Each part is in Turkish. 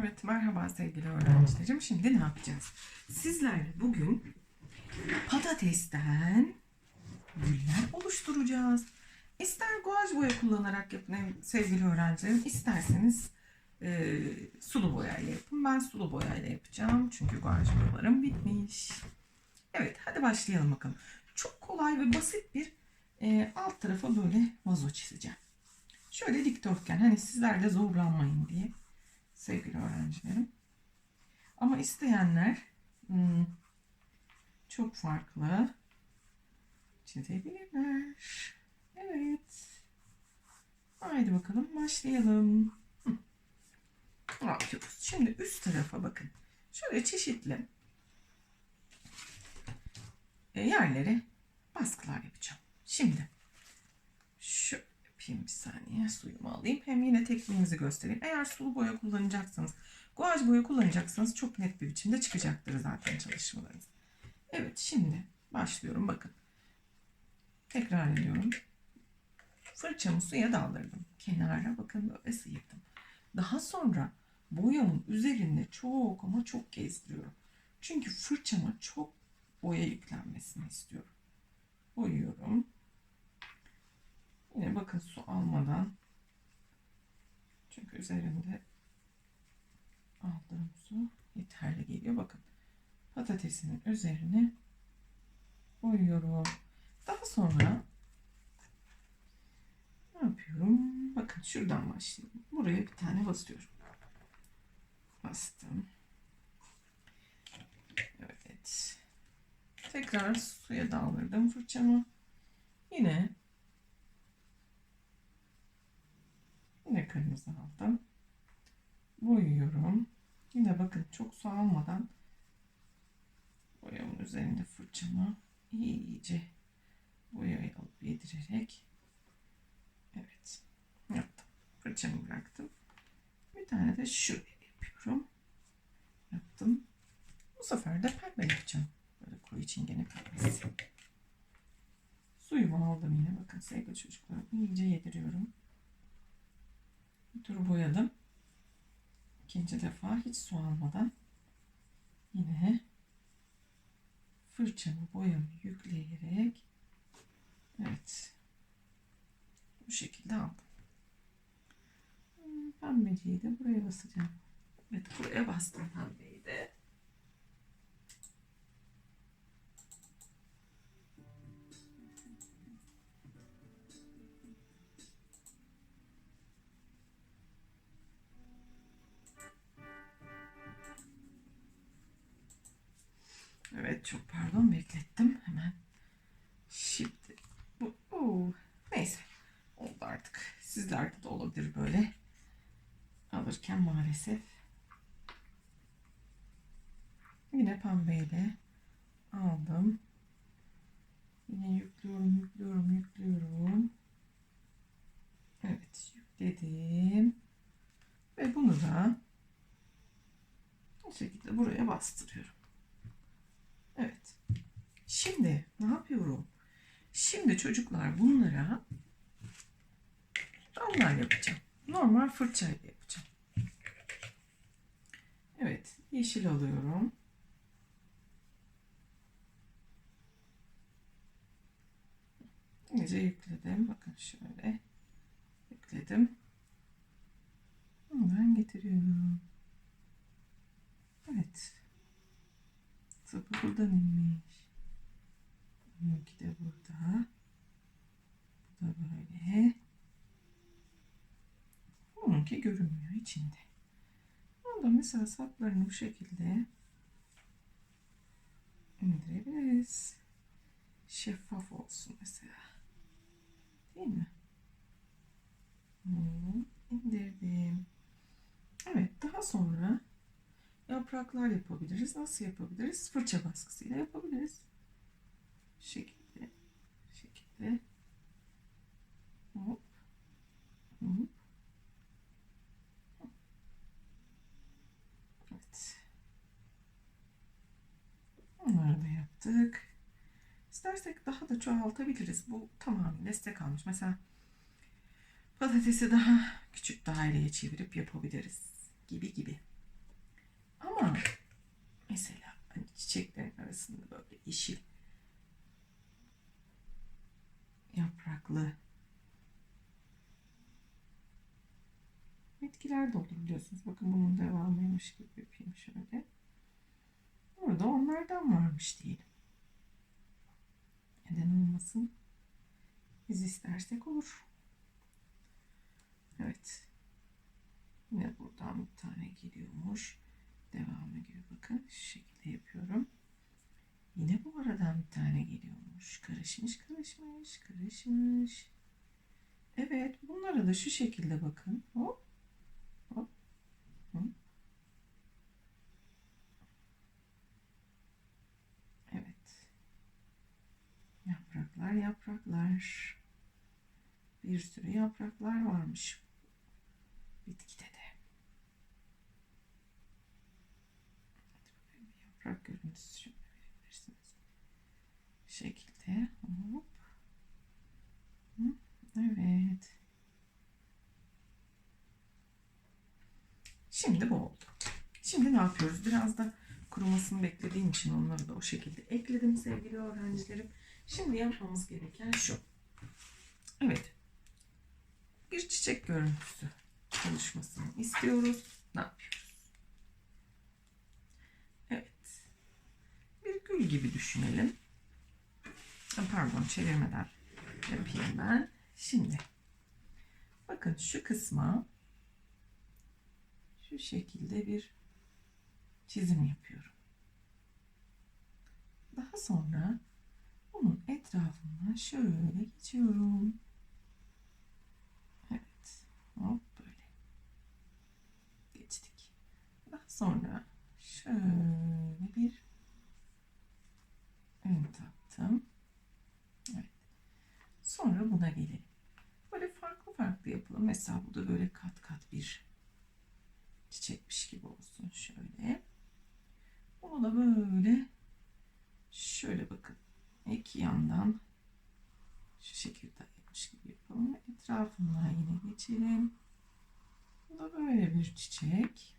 Evet, merhaba sevgili öğrencilerim. Şimdi ne yapacağız? Sizlerle bugün patatesten güller oluşturacağız. İster guaj boya kullanarak yapın sevgili öğrencilerim, isterseniz e, sulu boyayla yapın. Ben sulu boyayla yapacağım çünkü guaj boyalarım bitmiş. Evet, hadi başlayalım bakalım. Çok kolay ve basit bir e, alt tarafa böyle vazo çizeceğim. Şöyle dikdörtgen, hani sizler de zorlanmayın diye sevgili öğrencilerim. Ama isteyenler hmm, çok farklı çizebilirler. Evet. Haydi bakalım başlayalım. Ne? Şimdi üst tarafa bakın. Şöyle çeşitli e, yerlere baskılar yapacağım. Şimdi yapayım bir saniye suyumu alayım. Hem yine tekniğimizi göstereyim. Eğer sulu boya kullanacaksanız, guaj boya kullanacaksanız çok net bir biçimde çıkacaktır zaten çalışmalarınız. Evet şimdi başlıyorum bakın. Tekrar ediyorum. Fırçamı suya daldırdım. Kenara bakın böyle sıyırdım. Daha sonra boyamın üzerinde çok ama çok gezdiriyorum. Çünkü fırçama çok boya yüklenmesini istiyorum. Boyuyorum. Yine bakın su almadan çünkü üzerinde aldığım su yeterli geliyor. Bakın patatesinin üzerine boyuyorum. Daha sonra ne yapıyorum? Bakın şuradan başlayayım. Buraya bir tane basıyorum. Bastım. Evet. Tekrar suya daldırdım fırçamı. Yine aldım. Boyuyorum. Yine bakın çok su almadan boyamın üzerinde fırçamı iyice boyayı alıp yedirerek evet yaptım. Fırçamı bıraktım. Bir tane de şuraya yapıyorum. Yaptım. Bu sefer de pembe yapacağım. Böyle koyu çingene pembesi. Suyumu aldım yine. Bakın sevgili çocuklar iyice yediriyorum. Bir tur boyadım. İkinci defa hiç su almadan yine fırçamı boyamı yükleyerek evet bu şekilde aldım. Pembeciyi de buraya basacağım. Evet buraya bastım pembeyi Alırken maalesef. Yine pembeyle aldım. Yine yüklüyorum, yüklüyorum, yüklüyorum. Evet, yükledim. Ve bunu da bu şekilde buraya bastırıyorum. Evet. Şimdi ne yapıyorum? Şimdi çocuklar bunlara dallar yapacağım. Normal fırçayla yapacağım. Evet. Yeşil alıyorum. İyice yükledim. Bakın şöyle. Yükledim. Hemen getiriyorum. Evet. Sapı buradan inmiş. Bununki de burada. Bu da böyle. Bununki görünmüyor içinde. Onu da mesela saplarını bu şekilde indirebiliriz. Şeffaf olsun mesela. Değil mi? Hmm, indirdim. Evet daha sonra yapraklar yapabiliriz. Nasıl yapabiliriz? Fırça baskısıyla yapabiliriz. Şu şekilde. şu şekilde. Hop. Hop. Evet. Onları da yaptık. İstersek daha da çoğaltabiliriz. Bu tamamen destek almış. Mesela patatesi daha küçük daireye çevirip yapabiliriz. Gibi gibi. Ama mesela hani çiçeklerin arasında böyle yeşil yapraklı bitkiler de olur biliyorsunuz. Bakın bunun devamıymış gibi yapayım şöyle. Orada onlardan varmış diyelim. Neden olmasın? Biz istersek olur. Evet. Yine buradan bir tane geliyormuş. Devamı gibi bakın. Şu şekilde yapıyorum. Yine bu aradan bir tane geliyormuş. Karışmış, karışmış, karışmış. Evet, bunlara da şu şekilde bakın. Hop, hop. Evet. Yapraklar, yapraklar. Bir sürü yapraklar varmış bitkide de. Bir yaprak görüntüsü şöyle verebilirsiniz. Bu şekilde hop. Evet. Şimdi bu oldu. Şimdi ne yapıyoruz? Biraz da kurumasını beklediğim için onları da o şekilde ekledim sevgili öğrencilerim. Şimdi yapmamız gereken şu. Evet. Bir çiçek görüntüsü çalışmasını istiyoruz. Ne yapıyoruz? Evet. Bir gül gibi düşünelim. Pardon çevirmeden yapayım ben. Şimdi bakın şu kısma şu şekilde bir çizim yapıyorum. Daha sonra bunun etrafından şöyle geçiyorum. Evet. Hop böyle. Geçtik. Daha sonra şöyle bir ön taktım. Evet. Sonra buna gelelim. Böyle farklı farklı yapalım. Mesela bu da böyle kat kat bir çiçekmiş gibi olsun. Şöyle. Bunu da böyle şöyle bakın. İki yandan şu şekilde yapmış gibi yapalım. Etrafından yine geçelim. Bu da böyle bir çiçek.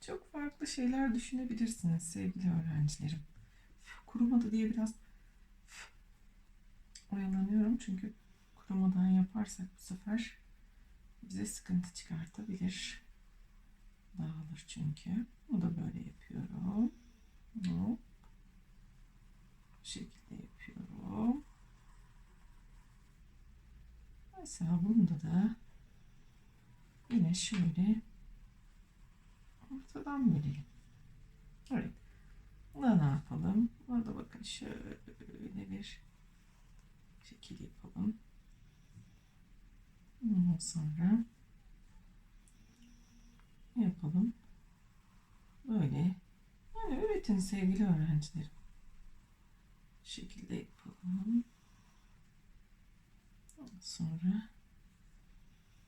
Çok farklı şeyler düşünebilirsiniz sevgili öğrencilerim. Kurumadı diye biraz oyalanıyorum çünkü kurumadan yaparsak bu sefer bize sıkıntı çıkartabilir. Dağılır çünkü. Bu da böyle yapıyorum. Hop. Şekilde yapıyorum. Mesela bunda da yine şöyle ortadan verelim. Evet. Buna ne yapalım? Buna da bakın şöyle bir şekil yapalım. Ondan sonra yapalım? Böyle. Yani üretin sevgili öğrencilerim. Şekilde yapalım. Sonra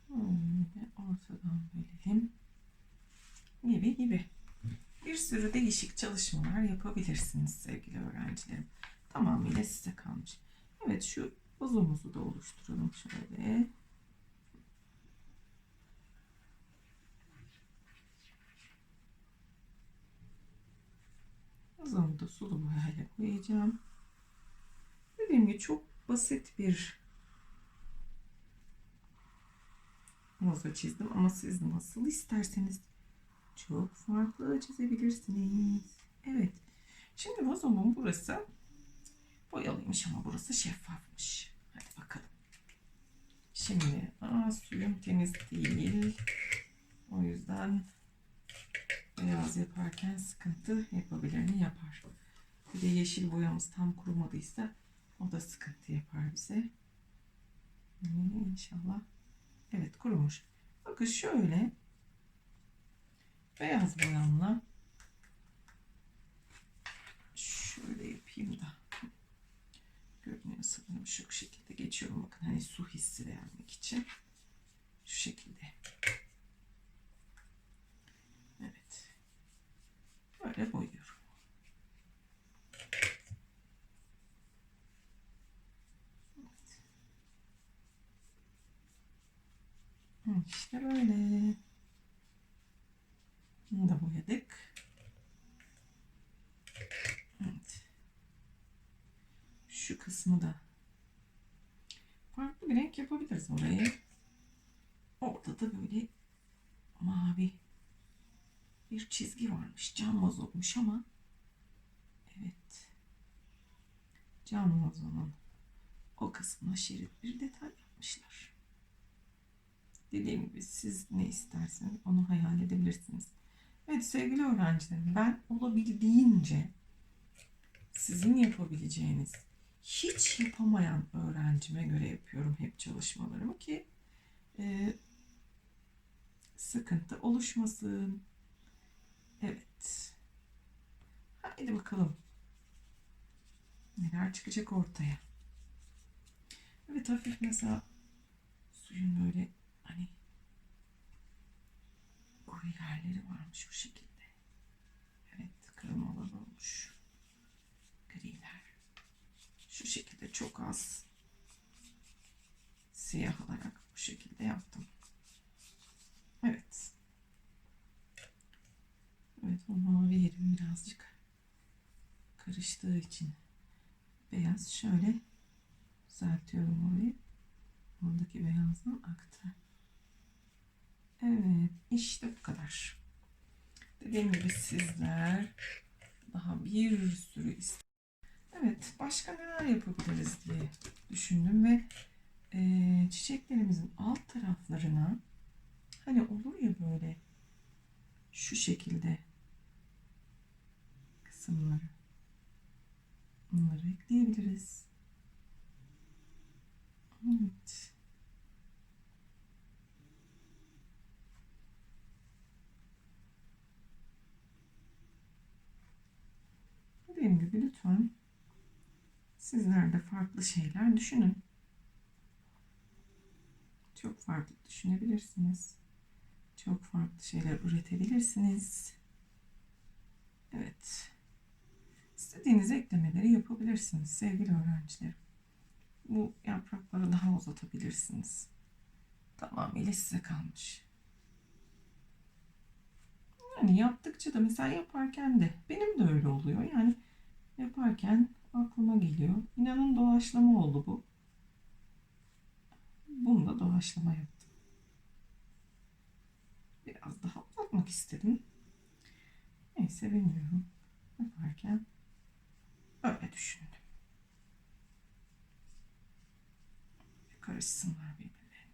böyle ortadan bölelim. Gibi gibi. Bir sürü değişik çalışmalar yapabilirsiniz sevgili öğrencilerim. Tamamıyla size kalmış. Evet şu buzumuzu da oluşturalım şöyle. Buzumu da sulu boyayla koyacağım. Gibi çok basit bir moza çizdim ama siz nasıl isterseniz çok farklı çizebilirsiniz. Evet. Şimdi vazomun burası boyalıymış ama burası şeffafmış. Hadi bakalım. Şimdi aa, suyum temiz değil. O yüzden beyaz yaparken sıkıntı yapabilirini yapar. Bir de yeşil boyamız tam kurumadıysa o da sıkıntı yapar bize. Hmm, İnşallah. Evet kurumuş. Bakın şöyle. Beyaz boyamla şöyle yapayım da. Görünüyor sanırım şu şekilde geçiyorum. Bakın hani su hissi vermek için. Şu şekilde. Evet. Böyle boyuyorum Evet. Boyadık. Evet. Şu kısmı da farklı bir renk yapabiliriz orayı. Orada da böyle mavi bir çizgi varmış. Cam vazoymuş ama evet. Cam vazonun o kısmına şerit bir detay yapmışlar. Dediğim gibi siz ne isterseniz onu hayal edebilirsiniz. Evet sevgili öğrencilerim ben olabildiğince sizin yapabileceğiniz hiç yapamayan öğrencime göre yapıyorum hep çalışmalarımı ki e, sıkıntı oluşmasın. Evet. Haydi bakalım. Neler çıkacak ortaya. Evet hafif mesela suyun böyle koyu yerleri varmış bu şekilde. Evet kırılmalar olmuş. Griler. Şu şekilde çok az siyah olarak bu şekilde yaptım. Evet. Evet o mavi yerim birazcık karıştığı için beyaz şöyle düzeltiyorum orayı. Oradaki beyazdan aktı. Evet işte bu kadar. Dediğim gibi sizler daha bir sürü ist- Evet başka neler yapabiliriz diye düşündüm ve eee, çiçeklerimizin alt taraflarına hani olur ya böyle şu şekilde kısımları bunları ekleyebiliriz. Evet. Dediğim lütfen sizler de farklı şeyler düşünün. Çok farklı düşünebilirsiniz. Çok farklı şeyler üretebilirsiniz. Evet. İstediğiniz eklemeleri yapabilirsiniz sevgili öğrencilerim. Bu yaprakları daha uzatabilirsiniz. Tamamıyla size kalmış. Yani yaptıkça da mesela yaparken de benim de öyle oluyor. Yani yaparken aklıma geliyor. İnanın doğaçlama oldu bu. Bunu da doğaçlama yaptım. Biraz daha uzatmak istedim. Neyse bilmiyorum. Yaparken öyle düşündüm. Karışsınlar birbirlerine.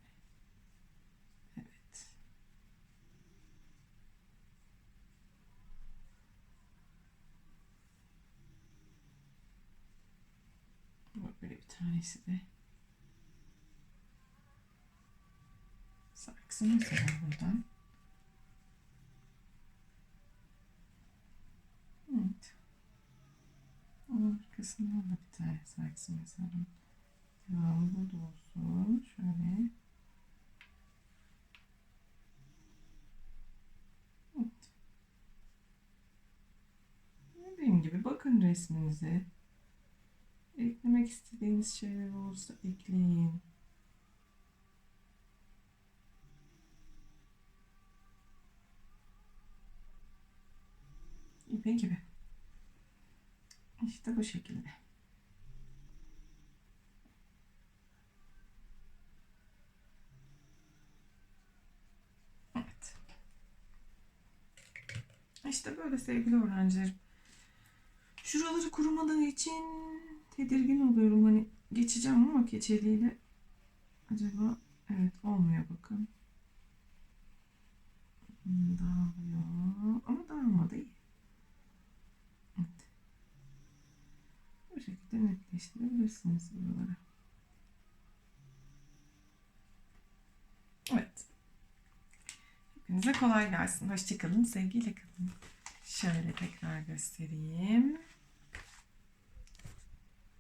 Evet. Böyle bir tanesi de sarksı mesela buradan. Evet. Onun arkasından da bir tane sarksı mesela. Devamı burada olsun. Şöyle. Evet. Dediğim gibi bakın resminize. Eklemek istediğiniz şeyler olursa ekleyin. İpe gibi. İşte bu şekilde. Evet. İşte böyle sevgili öğrencilerim. Şuraları kurumadığı için tedirgin oluyorum. Hani geçeceğim ama keçeliyle acaba evet olmuyor bakın. Hmm, Dağılıyor ama dağılmadı iyi. Evet. Bu şekilde netleştirebilirsiniz buraları. Evet. Hepinize kolay gelsin. Hoşçakalın. Sevgiyle kalın. Şöyle tekrar göstereyim.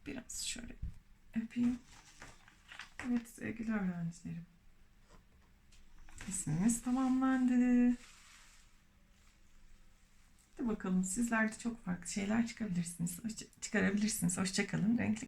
Biraz şöyle öpeyim. Evet sevgili öğrencilerim. Resmimiz tamamlandı. Hadi bakalım sizler de çok farklı şeyler çıkabilirsiniz. Hoşça- çıkarabilirsiniz. Hoşçakalın. Renkli